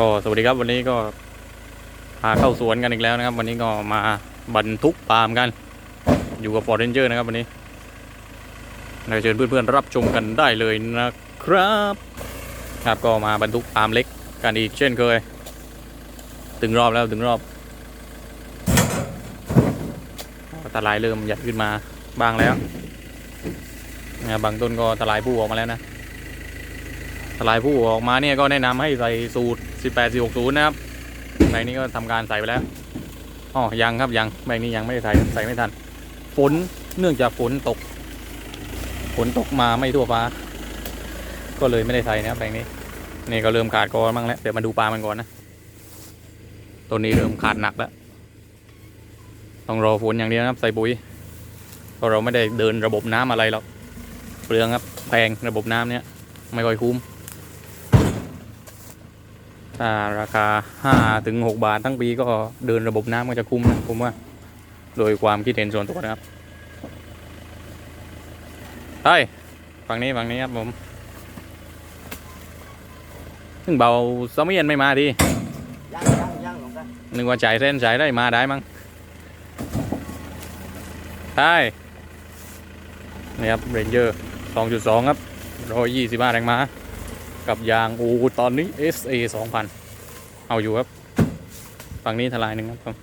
ก็สวัสดีครับวันนี้ก็พาเข้าสวนกันอีกแล้วนะครับ วันนี้ก็มาบรรทุกปาล์มกัน อยู่กับฟอร์เรนเจอร์นะครับวันนี้เราเชิญเพื่อนๆรับชมกันได้เลยนะครับ ครับก็มาบรรทุกปาล์มเล็กกันอีกเช่นเคย ถึงรอบแล้วถึงรอบตะลายเริ่มใหญ่ขึ้นมาบ้างแล้วนะบางต้นก็ตะลายผู้ออกมาแล้วนะ ทลายผู้ออกมาเนี่ยก็แนะนำให้ใส่สูตร 18 460 นะครับแบงนี้ก็ทำการใส่ไปแล้วอ๋อยังครับยังแบงนี้ยังไม่ได้ใส่ใส่ไม่ทัน ฝนเนื่องจากฝนตก ฝนตกมาไม่ทั่วฟ้า ก็เลยไม่ได้ใส่นะครับแบงนี้ นี่ก็เริ่มขาดกอนบ้างแล้วเดี๋ยวมาดูปลามันก่อนนะตัวนี้เริ่มขาดหนักแล้วต้องรอฝนอย่างเดียวนะครับใส่ปุ๋ยเพราะเราไม่ได้เดินระบบน้ำอะไรหรอกเปลืองครับแพงระบบน้ำเนี่ยไม่ค่อยคุ้ม ถ้าราคาห้าถึงหกบาททั้งปีก็เดินระบบน้ำก็จะคุ้มนะผมว่า โดยความคิดเห็นส่วนตัวนะครับเฮ้ยฝั่งนี้ฝั่งนี้ครับผมถึงเบาสมียนไม่มาทียังยังยังหลวงตานึกว่าจ่ายเส้นจ่ายได้มาได้มั้งใช่นี่ครับเรนเจอร์สองจุดสองครับร้อยยี่สิบห้าแรงม้า กับยางอูตอนนี้ SA 2000 เอาอยู่ครับ ฝั่งนี้ทลายหนึ่งครับผม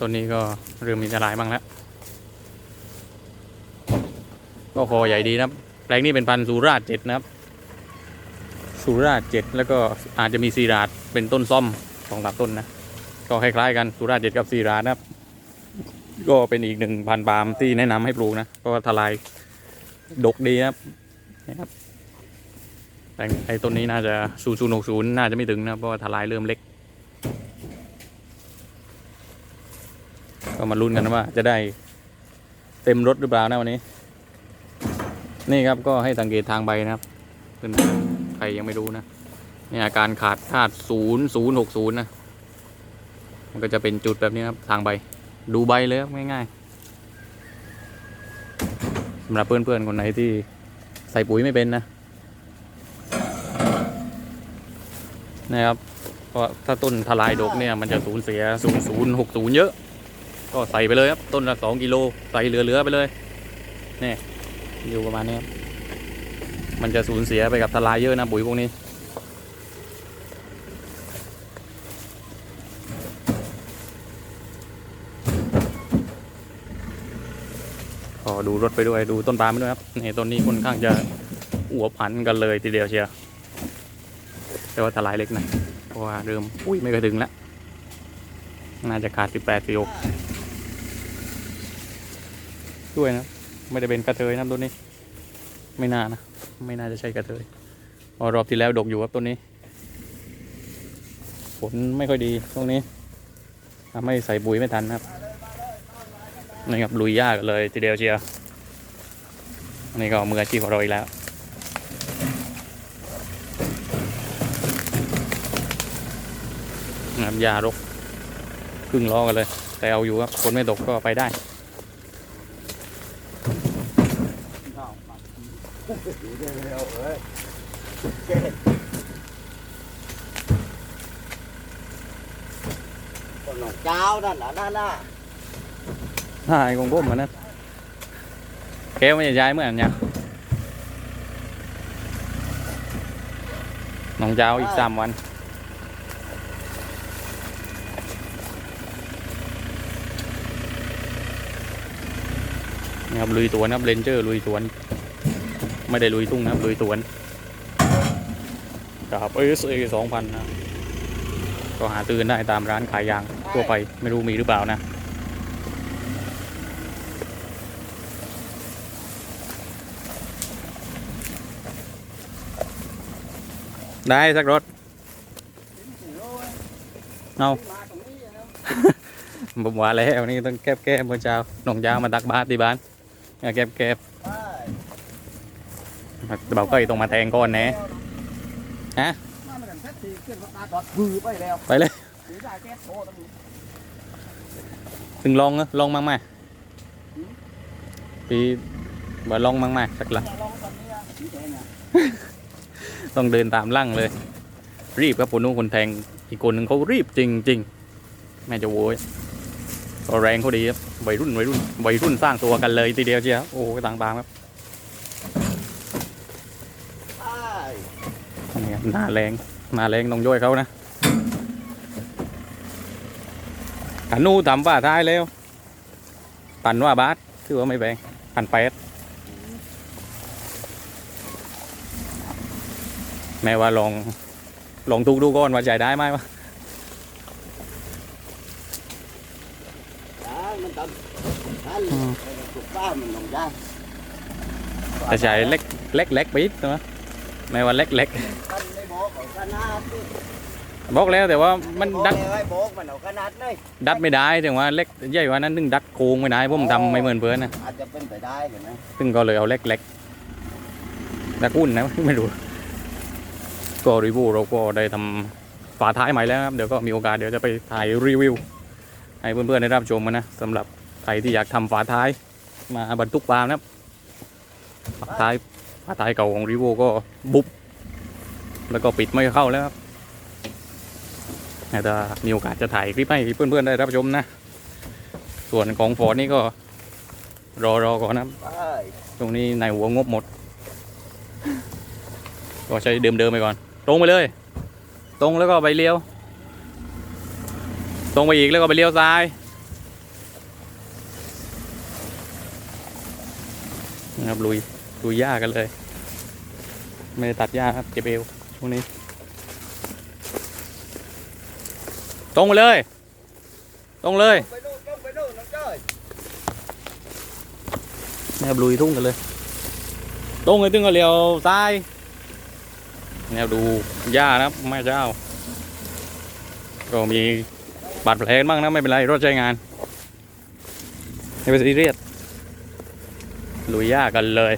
ต้นนี้ก็เริ่มมีทลายบ้างแล้ว ก็คอใหญ่ดีนะครับแปลงนี้เป็นพันธุ์สุราษฎร์เจ็ดนะครับ สุราษฎร์เจ็ดแล้วก็อาจจะมีซีราดเป็นต้นซ่อมสองสามต้นนะ ก็คล้ายๆกันสุราษฎร์เจ็ดกับซีราดนะครับ ก็เป็นอีกหนึ่งพันปาล์มที่แนะนำให้ปลูกนะเพราะว่าทลายดกดีนะครับนี่ครับแต่ไอ้ต้นนี้น่าจะศูนย์ศูนย์หกศูนย์น่าจะไม่ถึงนะเพราะว่าทลายเริ่มเล็ก ก็มาลุ้นกันว่าจะได้เต็มรถหรือเปล่านะวันนี้ นี่ครับก็ให้สังเกตทางใบนะครับเพื่อนใครยังไม่รู้นะนี่อาการขาดธาตุศูนย์ศูนย์หกศูนย์นะมันก็จะเป็นจุดแบบนี้ครับทางใบ ดูใบเลยครับง่ายๆสำหรับเพื่อนๆคนไหนที่ใส่ปุ๋ยไม่เป็นนะนะครับเพราะถ้าต้นทลายดกเนี่ยมันจะสูญเสียศูนย์ศูนย์หกศูนย์เยอะ ก็ใส่ไปเลยครับต้นละสองกิโลใส่เหลือๆไปเลยนี่อยู่ประมาณนี้ครับมันจะสูญเสียไปกับทลายเยอะนะปุ๋ยพวกนี้ ก็ดูรถไปด้วยดูต้นปาล์มไปด้วยครับนี่ต้นนี้ค่อนข้างจะอวพันกันเลยทีเดียวเชียวแต่ว่าทลายเล็กหนะเพราะว่าเริ่มอุ้ยไม่เคยถึงแล้วน่าจะขาดสิบแปดสิบด้วยนะไม่ได้เป็นกระเทยนะต้นนี้ ไม่น่านะไม่น่าจะใช่กระเทยอรอบที่แล้วดกอยู่ครับต้นนี้ฝนไม่ค่อยดีตรงนี้ทำให้ใส่ปุ๋ยไม่ทันครับ นี่ครับลุยยากเลยทีเดียวเชียวอันนี่ก็มืออาชีพของเราอีกแล้วนะครับยารกครึ่งล้อกันเลย แต่เอาอยู่ครับคนไม่ตกก็ไปได้อยู่เร็วๆเอ้ยคนหนองเจ้านั่นน่ะนั่นน่ะ หายของผมมันนะแก้วไม่ใช่ย้ายเมื่อไหร่เนี่ยน้องเจ้าอีกสามวันนะครับลุยสวนนะครับเลนเจอร์ลุยสวน ไม่ได้ลุยทุ่งนะครับลุยสวนกับ SA 2000นะก็หาซื้อกันได้ตามร้านขายยางทั่วไปไม่รู้มีหรือเปล่านะ ได้สักรถเอาผมว่าแล้วนี่ต้องแก้บแก้บเมื่อเช้าหนองยาวมาตักบาตรที่บ้านเอาแก้บแก้บเบาก็อีตรงมาแทงก้อนแหน่ฮะมาเหมือนแท็กซี่ขึ้นรถตาดอดบือไปแล้วไปเลยถือได้แก๊สโทรตำรวจถึงลองเนอะลองมั่งไหมปีบ่ลองมั่งไหมสักละลอง ต้องเดินตามลั่งเลย รีบครับคนนู้นคนแทงอีกคนหนึ่งเขารีบจริงๆแม่จะโวยแรงเขาดีครับวัยรุ่นวัยรุ่นวัยรุ่นสร้างตัวกันเลยทีเดียวเชียวโอ้ต่างๆครับนี่ครับหน้าแรงหน้าแรงต้องย่อยเขานะขันนูทำฝ่าท้ายแล้ว ปันว่าบาทถือว่าไม่แพงพันแปด แม่ว่าลองลองทุกดูก่อนว่าใจได้ไหมวะได้มันทำนั่นถูกป้ามันลงได้แต่ใจเล็กเล็กเล็กไปนิดนะแม่ว่าเล็กเล็กกันไม่บอกของขนาดนี่บอกแล้วแต่ว่ามันดัดบอกเลยไว้บอกมันเอาขนาดเลยดัดไม่ได้แต่ว่าเล็กใหญ่กว่านั้นนึงดัดโค้งไม่ได้เพราะผมทำไม่เหมือนเพื่อนนะอาจจะเป็นไปได้เห็นไหมซึ่งก็เลยเอาเล็กเล็กดักอุ่นนะไม่รู้ ก็รีวิวเราก็ได้ทำฝาท้ายใหม่แล้วครับ เดี๋ยวก็มีโอกาสเดี๋ยวจะไปถ่ายรีวิว ให้เพื่อนๆได้รับชมกันนะสำหรับใครที่อยากทำฝาท้ายมาบรรทุกปลานะครับฝาท้ายฝาท้ายเก่าของรีวิวก็บุบแล้วก็ปิดไม่เข้าแล้วครับแต่มีโอกาสจะถ่ายคลิปให้เพื่อนๆได้รับชมนะ ส่วนของฟอร์ดนี่ก็รอรอก่อนนะครับใช่ตรงนี้ในหัวงบหมด ก็ใช้เดิมๆไปก่อน ตรงไปเลย ตรงแล้วก็ไปเลี้ยว ตรงไปอีกแล้วก็ไปเลี้ยวซ้ายนะครับลุยลุยหญ้ากันเลย ไม่ได้ตัดหญ้าครับเจ็บเอวช่วงนี้ ตรงไปเลย ตรงเลยไปดูต้องไปดูน้องจ้อยนะครับลุยทุ่งกันเลย ตรงเลยตึงก็เลี้ยวซ้าย แนวดูหญ้านะครับแม่เจ้า ก็มีบาดแผลบ้างนะไม่เป็นไรรถใช้งานไม่เป็นซีเรียสลุยหญ้ากันเลย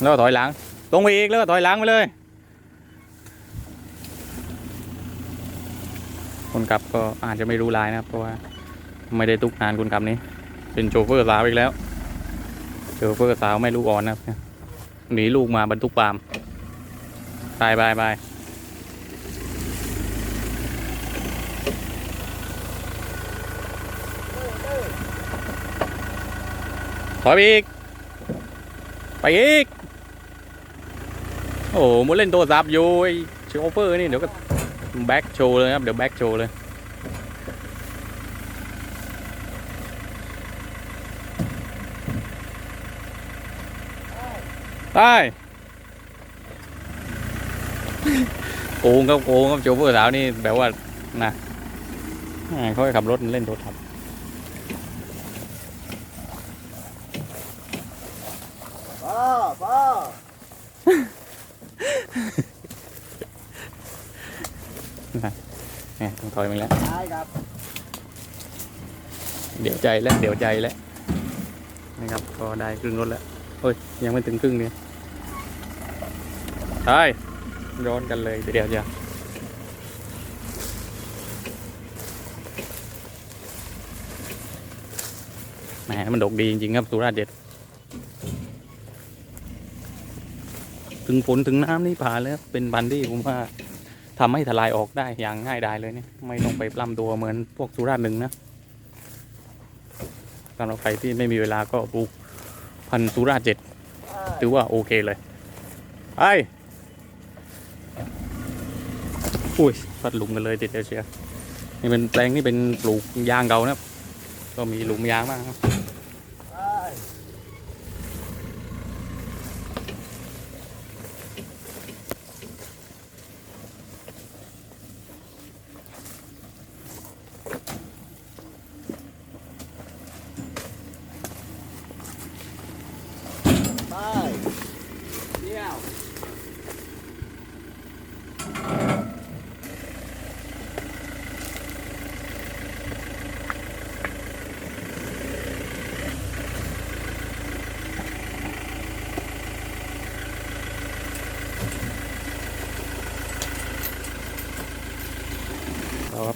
แล้วก็ถอยหลังตรงไปอีกแล้วก็ถอยหลังไปเลย คนขับก็อาจจะไม่รู้ลายนะครับเพราะว่าไม่ได้ตุกนานคนขับนี้ เป็นโชเฟอร์สาวอีกแล้วโชเฟอร์สาวไม่ลูกอ่อนนะครับ หนีลูกมาบรรทุกปาล์มบายบายบายถอยไปอีก ไปอีก โอ้โหมุดเล่นโทรศัพท์อยู่ไอโชเฟอร์นี่เดี๋ยวก็แบ็กโชว์เลยครับ เดี๋ยวแบ็กโชว์เลย ได้โกงครับโกงครับโจเฟอร์สาวนี่แบบว่านะอ่เขาให้ขับรถเล่นโทรศัพท์พ่อพ่อเนี่ยต้องถอยมาแล้วได้ครับ เดี๋ยวใจแล้ว เดี๋ยวใจแล้วนะครับ ก็ได้ครึ่งรถแล้วเฮ้ย ยังไม่ถึงครึ่งเนี่ย ใช่ร้อนกันเลยเดี๋ยวจะแหมมันดกดีจริงๆครับสุราษฎร์เด็ด ถึงฝนถึงน้ำนี่ผ่านแล้วเป็นบันที่ผมว่าทำให้ทลายออกได้อย่างง่ายดายเลยเนี่ยไม่ต้องไปปล้ำตัวเหมือนพวกสุราษฎร์หนึ่งนะสำหรับใครที่ไม่มีเวลาก็ปลูกพันธุ์สุราษฎร์เจ็ดได้ถือว่าโอเคเลยไป อุ้ยพัดหลุมกันเลยติดเดียวเชียนี่เป็นแปลงนี่เป็นปลูกยางเก่านะครับ ก็มีหลุมยางมากครับได้ไปเดี่ยว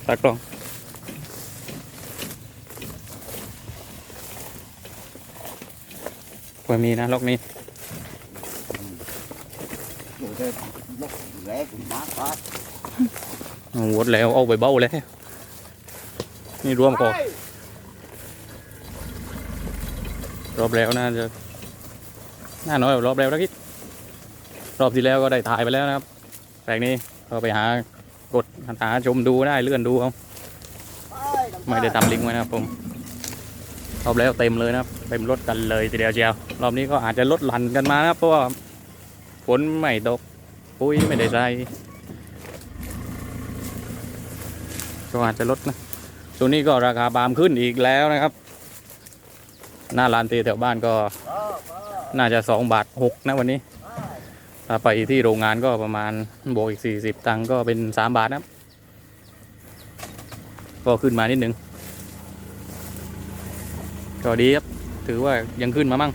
ตากล้องควรมีนะล็อกนี้อยู่ đây lúc lẽ cũng má quá หวดแล้วเอาไปเบ้าแล้วนี่รวมก่อนรอบแล้วน่าจะน่าน้อยกว่ารอบแล้วนะคิดรอบที่แล้วก็ได้ถ่ายไปแล้วนะครับแปลงนี้ก็ไปหา กดหาชมดูได้เลื่อนดูเอาไม่ได้ทำลิงก์ไว้นะครับผมรอบแล้วเต็มเลยนะครับเต็มรถกันเลยทีเดียวเชียวรอบนี้ก็อาจจะลดหลั่นกันมานะเพราะว่าฝนไม่ตกปุ้ยไม่ได้ใส่ก็อาจจะลดนะช่วงนี้ก็ราคาบามขึ้นอีกแล้วนะครับ หน้าร้านเตแถวบ้านก็ น่าจะสองบาทหกนะวันนี้ ถ้าไปที่โรงงานก็ประมาณบวกอีกสี่สิบตังค์ก็เป็นสามบาทนะครับก็ขึ้นมานิดนึงก็ดีครับ ถือว่ายังขึ้นมามั่ง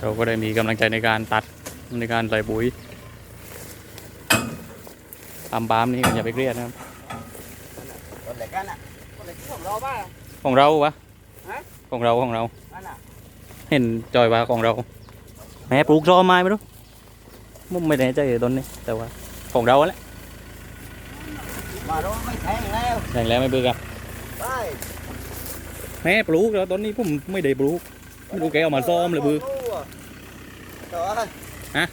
เราก็ได้มีกำลังใจในการตัดในการใส่ปุ๋ยปามปามๆนี่ก็อย่าไปเครียดนะครับ Còn lại cái này. Còn lại cái ของเราบ้างของเราวะฮะของเราของเราอันน่ะเห็นจอยว่าของเรา แม่ปลูกซอไม้ไม่รู้มุม ไม่แน่ใจต้นนี้ แต่ว่าของเราแหละ mà nó mới thèn leo แรงแล้วไม่เบื่อครับ đây แม่ปลูกแล้วตอนนี้ผมไม่ได้ปลูกไม่รู้แกเอามาซ่อมเลยบือ trời ơi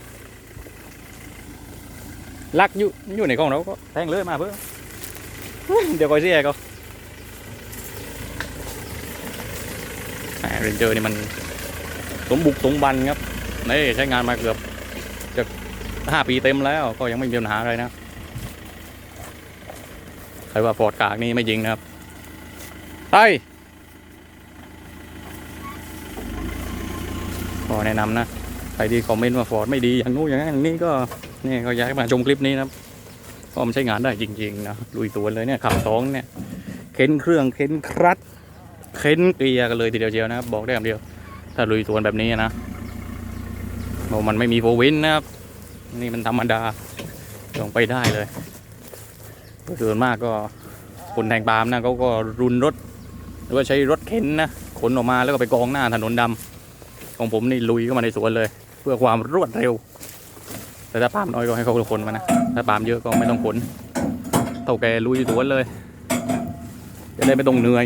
ลักอยู่อยู่ในกล้องเราก็แทงเลยมาเพื่อเดี๋ยวคอยเสียก็แหมเรนเจอร์นี่มันสมบุกสมบันครับนี่ใช้งานมาเกือบจะ ห้าปีเต็มแล้วก็ยังไม่มีปัญหาอะไรนะใครว่าฟอร์ดกากนี่ไม่จริงนะครับไปก็แนะนำนะใครที่คอมเมนต์ว่าฟอร์ดไม่ดีอย่างนู้นอย่างนั้นอย่างนี้ก็นี่ก็อยากให้มาชมคลิปนี้นะครับเพราะมันใช้งานได้จริงๆนะลุยตัวเลยเนี่ยขับสองเนี่ยเข็นเครื่องเข็นครัดเข็นเกียร์กันเลยทีเดียวเชียวนะครับบอกได้คำเดียว ถ้าลุยสวแบบนี้นะมันไม่มีโฟวินนะครับ นี่มันธรรมดาลงไปได้เลยส่วนมากก็คนแทงปาล์มนะเขาก็รุนรถ หรือว่าใช้รถเข็นนะขนออกมาแล้วก็ไปกองหน้าถนนดำของผมนี่ลุยเข้ามาในสวนเลย เพื่อความรวดเร็ว แต่ถ้าปาล์มน้อยก็ให้เขาขนมานะถ้าปาล์มเยอะก็ไม่ต้องขนเท่าแกลุยสวนเลย จะได้ไม่ต้องเหนื่อย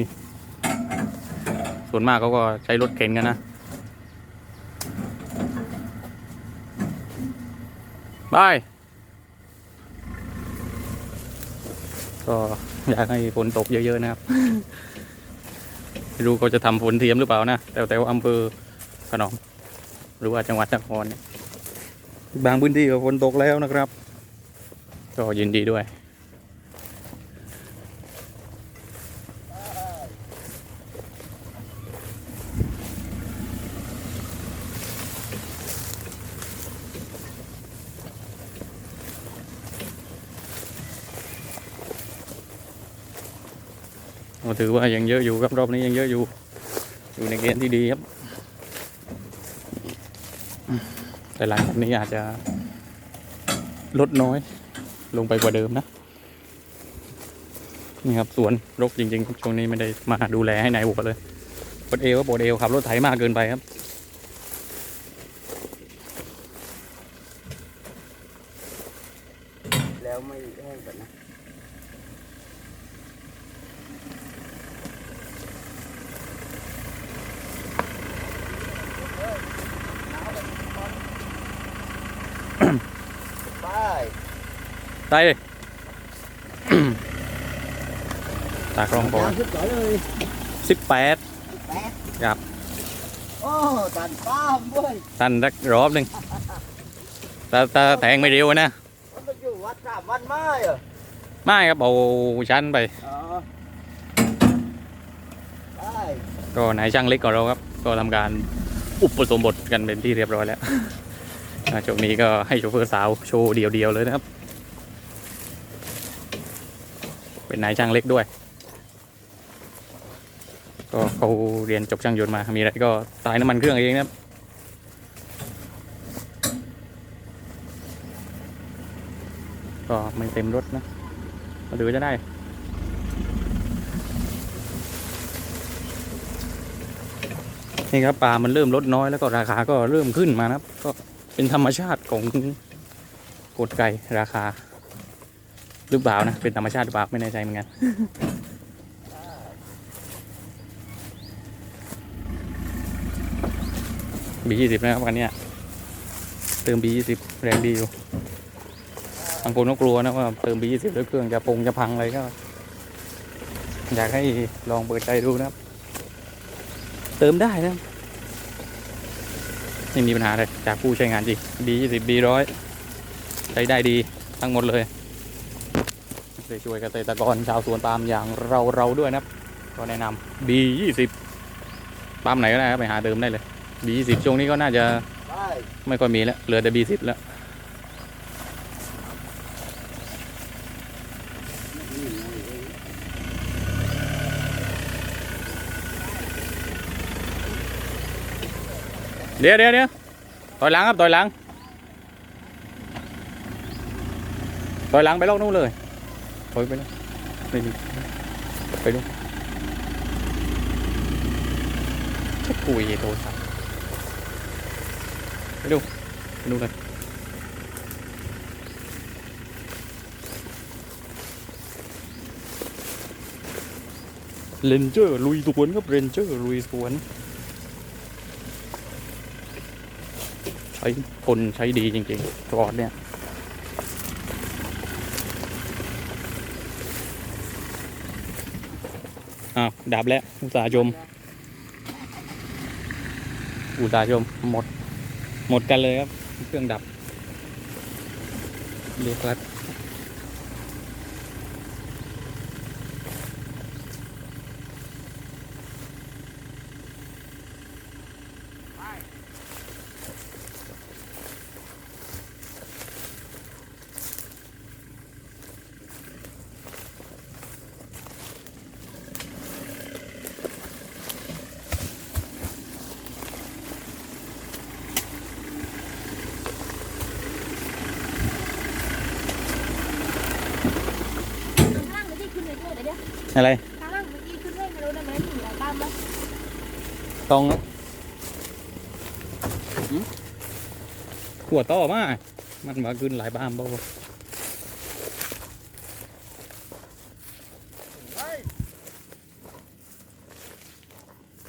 ส่วนมากเขาก็ใช้รถเข็นกันนะ บายก็อยากให้ฝนตกเยอะ ๆ นะครับไม่รู้เขาจะทำฝนเทียมหรือเปล่านะ แต่แต่ว่าอำเภอขนอมหรือว่าจังหวัดนครเนี่ยบางพื้นที่ก็ฝนตกแล้วนะครับ ก็ยินดีด้วย ก็ถือว่ายังเยอะอยู่ครับรอบนี้ยังเยอะอยู่ อยู่ในเกณฑ์ที่ดีครับ แต่หลังจากนี้อาจจะลดน้อยลงไปกว่าเดิมนะ นี่ครับสวนรกจริงๆช่วงนี้ไม่ได้มาดูแลให้นายบัวเลยปวดเอวก็ปวดเอวขับรถไถมากเกินไปครับ ได้เลยตากล้องก่อน Đang thích giỏi ơi. สิบแปด Bét. Gặp. Ô, thành phá không ơi. ตันสักรอบหนึ่งต่แต่แทงไม่เร็วนะ Nó chưa quát ra văn mai à. ไม่ครับเอาชั้นไปก็นายช่างเล็กของเราครับ ก็ทำการอุปสมบทกันเป็นที่เรียบร้อยแล้ว อ่าช่วงนี้ก็ให้โชเฟอร์สาวโชว์เดียวๆเลยนะครับ เป็ นายช่างเล็กด้วย ก็เขาเรียนจบช่างยนต์มา มีอะไรก็ตายน้ำมันเครื่องเองนะครับก็ไม่เต็มรถนะมาดูจะได้นี่ครับปลา มันเริ่มลดน้อยแล้วก็ราคาก็เริ่มขึ้นมานะครับ ก็เป็นธรรมชาติของกดไก่ราคา หรือเปล่านะ เป็นธรรมชาติหรือเปล่าไม่แน่ใจเหมือนกันบียี่สิบนะครับกันเนี้ยเติมบียี่สิบแรงดีอยู่บางคนก็กลัวนะว่าเติมบียี่สิบแล้วเครื่องจะปงจะพังอะไรก็ อยากให้ลองเปิดใจดูนะครับ เติมได้นะไม่มีปัญหาเลยจากผู้ใช้งานจริงบียี่สิบบีร้อยใช้ได้ดีทั้งหมดเลย ช่วยช่วยเกษตรกรชาวสวนปาล์มอย่างเราเราด้วยนะครับ ก็แนะนำบียี่สิบปาล์มไหนก็ได้ครับไปหาเติมได้เลยบียี่สิบช่วงนี้ก็น่าจะไม่ค่อยมีแล้วเหลือแต่บีสิบแล้วเดี๋ยวเดี๋ยวเดี๋ยวถอยหลังครับถอยหลังถอยหลังไปลอกนู้นเลย ถอยไปแล้วนี่นี่ไปดูจะกุยโทรศัพท์ไปดูไปดูเลยเลนเจอร์ลุยสวนครับเรนเจอร์ลุยสวนใช้คนใช้ดีจริงๆกอดเนี่ย อ้าวดับแล้วอุตสาห์ชม อุตสาห์ชมหมด หมดกันเลยครับ เครื่องดับเรียกรัดข้างล่างมันที่ขึ้นเลยด้วยเดี๋ยว อะไรข้างล่างมันที่ขึ้นเลยไม่รู้นะมันถึงหลายบ้านมั้ยตรงขวดต่อมา มันมาขึ้นหลายบ้านบ่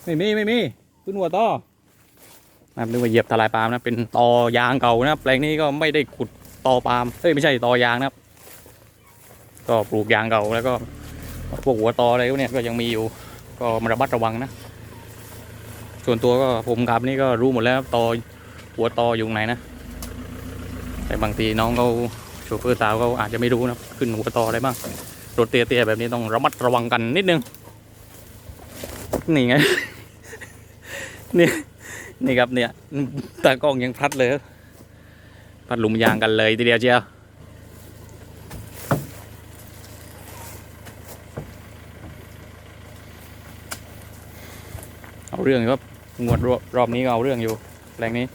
ไม่มีไม่มีขึ้นหัวต่อนะครับนึกว่าเหยียบทลายปาล์มนะเป็นตอยางเก่านะครับแปลงนี้ก็ไม่ได้ขุดตอปาล์มเอ้ยไม่ใช่ตอยางนะครับ ก็ปลูกยางเก่าแล้วก็ พวกหัวตออะไรพวกนี้ก็ยังมีอยู่ ก็มาระมัดระวังนะ ส่วนตัวก็ผมกับนี่ก็รู้หมดแล้วตอหัวตออยู่ไหนนะ แต่บางทีน้องเขาโชเฟอร์สาวเขาอาจจะไม่รู้นะขึ้นหัวตออะไรบ้างรถเตี้ยๆแบบนี้ต้องระมัดระวังกันนิดนึงนี่ไงนี่นี่ครับเนี่ยตากล้องยังพัดเลยพัดหลุมยางกันเลยทีเดียวเชียว เอาเรื่องอยู่ครับงวดรอบรอบนี้ก็เอาเรื่องอยู่แปลงนี้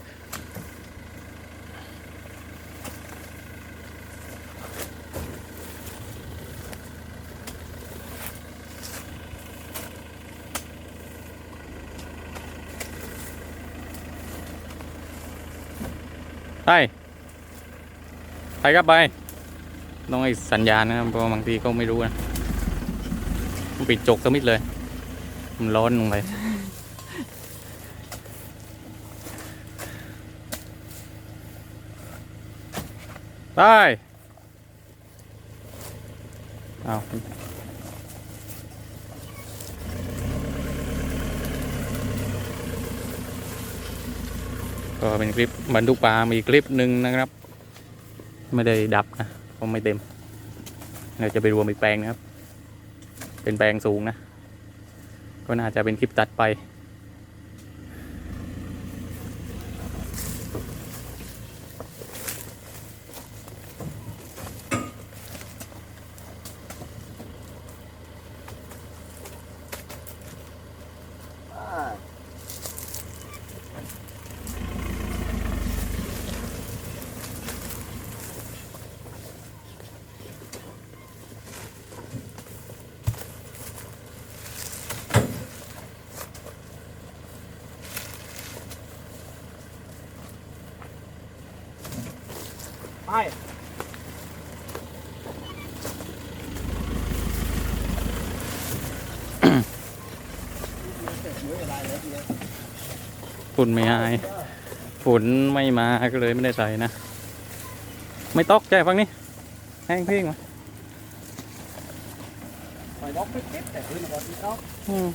ไปไปครับไปต้องให้สัญญาณนะครับเพราะบางทีก็ไม่รู้นะมันปิดจกสมิดเลย มันร้อนลงไป ไปเอาก็เป็นคลิปบรรทุกปลามีคลิปหนึ่งนะครับ ไม่ได้ดับนะเพราะไม่เต็มเราจะไปรวมอีกแปลงนะครับ เป็นแปลงสูงนะ ก็น่าจะเป็นคลิปตัดไป ฝุ่นไม่หายฝุ่นไม่มาก็เลยไม่ได้ใส่นะ ไม่ตอกแจ้ฟังนี่แห้งเพ่งมาไปล็อกไม่ติดแต่คืนก่อนที่ล็อกอืม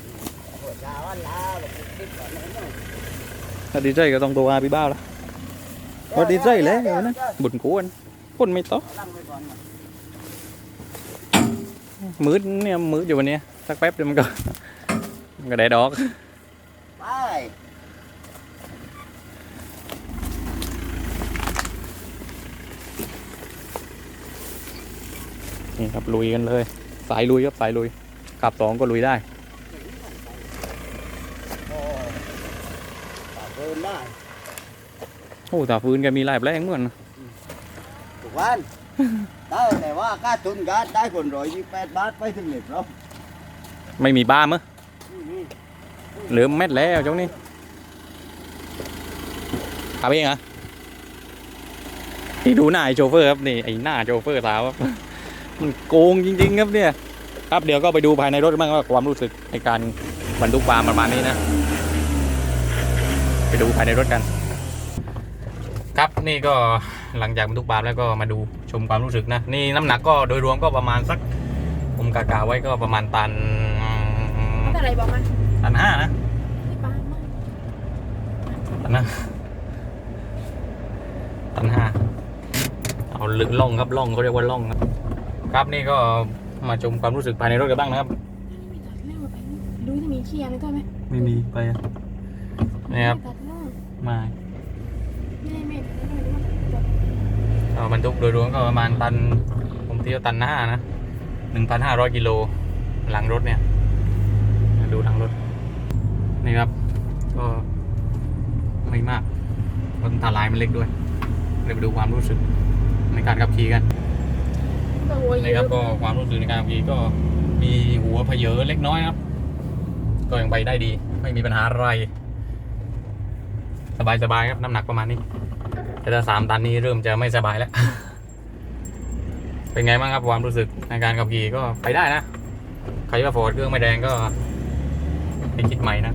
ปวดยาวันลาแบบติดก่อนนั้นเนาะถ้าดีใจก็ต้องตัวอาพี่บ้าวละพอดีใจแล้วเดี๋ยวนะบุญกวนฝุ่นไม่ตอกตั้งไว้ก่อนนะมืดเนี่ยมืดอยู่วันเนี้ยสักแป๊บเดียวมันก็มันก็ได้ดอก นี่ครับลุยกันเลย สายลุยครับสายลุยขับสองก็ลุยได้โอ้ตาเพิ่นได้โอ้ตาฟืนแกมีลายแปลงเหมือนกันทุกวันได้แต่ว่าค่าทุนการได้คนร้อยยี่แปดบาทไปถึงเหน็บแล้วไม่มีบ้ามั้ยนี่นี่เหลือเม็ดแล้วจ้านี่ขับเองเหรอนี่ดูหน้าไอ้โชเฟอร์ครับนี่ไอ้หน้าโชเฟอร์สาวครับ มันโกงจริง ๆ ครับเนี่ย ครับเดี๋ยวก็ไปดูภายในรถบ้างว่าความรู้สึกในการบรรทุกปลาประมาณนี้นะ ไปดูภายในรถกัน ครับนี่ก็หลังจากบรรทุกปลาแล้วก็มาดูชมความรู้สึกนะ นี่น้ำหนักก็โดยรวมก็ประมาณสักผมกะกะไว้ก็ประมาณตันมันอะไรบอกมาตันห้านะที่บ้านมากตันห้าตันห้าเอาลึกล่องครับล่องเขาเรียกว่าล่องครับ ครับนี่ก็มาชมความรู้สึกภายในรถกันบ้างนะครับไม่ตัดหน้าไปดูจะมีเคียร์อะไรตัวไหมไม่มีไปนี่ครับตัดหน้ามาไม่ไม่ตัดหน้าเลยว่าก็บรรทุกโดยรวมก็ประมาณตันผมเที่ยวตันห้านะหนึ่งพันห้าร้อยกิโลหลังรถเนี่ย ดูหลังรถ นี่ครับ ก็ไม่มากรถตาลายมันเล็กด้วย เดี๋ยวไปดูความรู้สึกในการขับขี่กัน ก็โวยเยนี่ครับอะก็ความรู้สึกในการขับขี่ก็มีหัวเพเยอเล็กน้อยครับ ก็ยังไปได้ดี ไม่มีปัญหาอะไร สบายสบายๆครับน้ำหนักประมาณนี้ แต่ถ้าสามตันนี้เริ่มจะไม่สบายแล้ว เป็นไงบ้างครับความรู้สึกในการขับขี่ก็ไปได้นะใครว่าฟอร์ดเครื่องไม่แดงก็ให้คิดใหม่นะ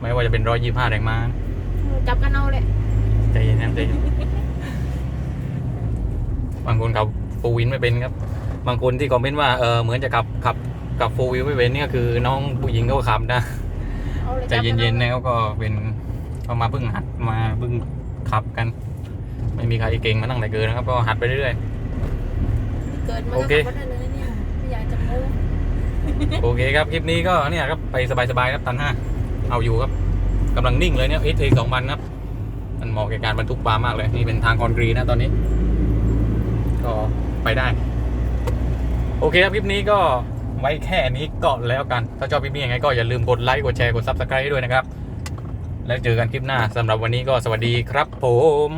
ไม่ว่าจะเป็นร้อยยี่ห้าแรงม้านะจับกันเอาเลยใจเย็นนะใจเย็นบางคนขั บฟูวินไม่เป็นครับ บางคนที่คอมเมนต์ว่าเออเหมือนจะขับขับขับฟูวินไม่เป็นเนี่ยคือน้องผู้หญิงเขาขับนะเอาเลยใจเย็นๆนะเขาก็เป็นเขามาเพิ่งหัดมาเพิ่งขับกัน ไม่มีใครเก่งมาตั้งแต่เกิดนะครับ ก็หัดไปเรื่อยเกิดมาโอก็เคขับรถได้เลยเนี่ยไม่อยากจะโม้ๆโอเคครับ คลิปนี้ก็เนี่ยครับไปสบายๆครับตันห้าเอาอยู่ครับกำลังนิ่งเลยเนี่ยเอสเอสองพันครับ มันเหมาะแก่การบรรทุกปลามากเลย นี่เป็นทางคอนกรีตนะตอนนี้ ก็ ไปได้ โอเคครับคลิปนี้ก็ไว้แค่นี้ก่อนแล้วกัน ถ้าชอบคลิปนี้ยังไงก็อย่าลืมกดไลค์กดแชร์กด subscribe ให้ด้วยนะครับ แล้วเจอกันคลิปหน้าสำหรับวันนี้ก็สวัสดีครับผม